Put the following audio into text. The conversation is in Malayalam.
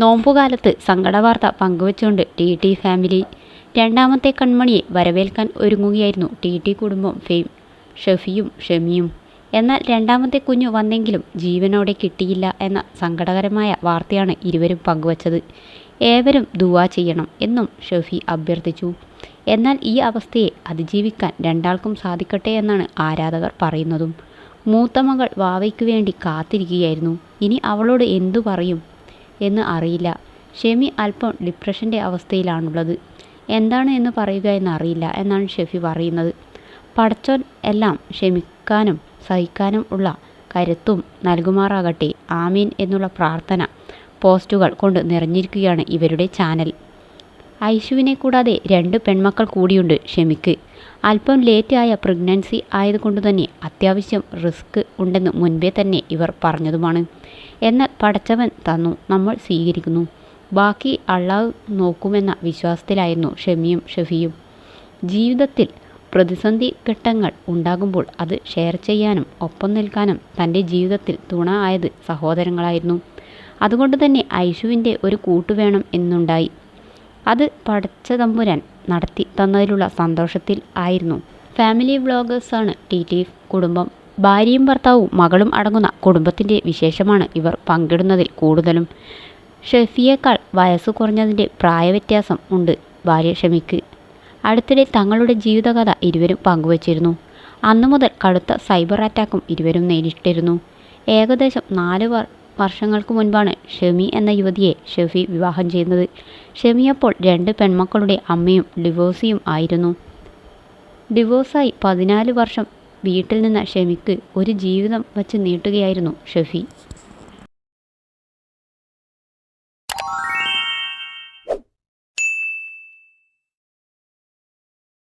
നോമ്പുകാലത്ത് സങ്കടവാർത്ത പങ്കുവച്ചുകൊണ്ട് ടി ടി ഫാമിലി. രണ്ടാമത്തെ കൺമണിയെ വരവേൽക്കാൻ ഒരുങ്ങുകയായിരുന്നു ടി ടി കുടുംബം ഫെയിം. ഷെഫിയും ഷെമിയും. എന്നാൽ രണ്ടാമത്തെ കുഞ്ഞു വന്നെങ്കിലും ജീവനോടെ കിട്ടിയില്ല എന്ന സങ്കടകരമായ വാർത്തയാണ് ഇരുവരും പങ്കുവച്ചത്. ഏവരും ദുവാ ചെയ്യണം എന്നും ഷെഫി അഭ്യർത്ഥിച്ചു. എന്നാൽ ഈ അവസ്ഥയെ അതിജീവിക്കാൻ രണ്ടാൾക്കും സാധിക്കട്ടെ എന്നാണ് ആരാധകർ പറയുന്നതും. മൂത്ത മകൾ വാവയ്ക്കു വേണ്ടി കാത്തിരിക്കുകയായിരുന്നു. ഇനി അവളോട് എന്തു പറയും? എന്ന് അറിയില്ല. ഷെമി അല്പം ഡിപ്രഷന്റെ അവസ്ഥയിലാണുള്ളത്. എന്താണ് എന്ന് പറയുക എന്നറിയില്ല എന്നാണ് ഷെഫി പറയുന്നത്. പടച്ചോൻ എല്ലാം ക്ഷമിക്കാനും സഹിക്കാനും ഉള്ള കരുത്തും നൽകുമാറാകട്ടെ. ആമീൻ എന്നുള്ള പ്രാർത്ഥന പോസ്റ്റുകൾ കൊണ്ട് നിറഞ്ഞിരിക്കുകയാണ് ഇവരുടെ ചാനൽ. ഐശുവിനെ കൂടാതെ രണ്ട് പെൺമക്കൾ കൂടിയുണ്ട് ഷെമിക്ക്. അല്പം ലേറ്റ് ആയ പ്രഗ്നൻസി ആയതുകൊണ്ട് തന്നെ അത്യാവശ്യം റിസ്ക് ഉണ്ടെന്ന് മുൻപേ തന്നെ ഇവർ പറഞ്ഞതുമാണ്. എന്നാൽ പടച്ചവൻ തന്നു നമ്മൾ സ്വീകരിക്കുന്നു. ബാക്കി അള്ളാഹ് നോക്കുമെന്ന വിശ്വാസത്തിലായിരുന്നു ഷെമിയും ഷെഫിയും. ജീവിതത്തിൽ പ്രതിസന്ധി ഘട്ടങ്ങൾ ഉണ്ടാകുമ്പോൾ അത് ഷെയർ ചെയ്യാനും ഒപ്പം നിൽക്കാനും തന്റെ ജീവിതത്തിൽ തുണ ആയത് സഹോദരങ്ങളായിരുന്നു. അതുകൊണ്ട് തന്നെ ഐഷുവിന്റെ ഒരു കൂട്ടുവേണം എന്നുണ്ടായി. അത് പഠിച്ച തമ്പുരാൻ നടത്തി തന്നതിലുള്ള സന്തോഷത്തിൽ ആയിരുന്നു. ഫാമിലി വ്ളോഗേഴ്സാണ് ടി ടി കുടുംബം. ഭാര്യയും ഭർത്താവും മകളും അടങ്ങുന്ന കുടുംബത്തിന്റെ വിശേഷമാണ് ഇവർ പങ്കിടുന്നതിൽ കൂടുതലും. ഷെഫിയേക്കാൾ വയസ്സ് കുറഞ്ഞതിന്റെ പ്രായവ്യത്യാസം ഉണ്ട് ഭാര്യ ഷമിക്ക്. അടുത്തിടെ തങ്ങളുടെ ജീവിതകഥ ഇരുവരും പങ്കുവച്ചിരുന്നു. അന്നു മുതൽ കടുത്ത സൈബർ അറ്റാക്കും ഇരുവരും നേരിട്ടിരുന്നു. ഏകദേശം നാല് വർഷങ്ങൾക്ക് മുൻപാണ് ഷെമി എന്ന യുവതിയെ ഷെഫി വിവാഹം ചെയ്യുന്നത്. ഷെമി അപ്പോൾ രണ്ട് പെൺമക്കളുടെ അമ്മയും ഡിവോഴ്സിയും ആയിരുന്നു. ഡിവോഴ്സായി പതിനാല് വർഷം വീട്ടിൽ നിന്ന ഷെമിക്ക് ഒരു ജീവിതം വച്ച് നീട്ടുകയായിരുന്നു ഷെഫി.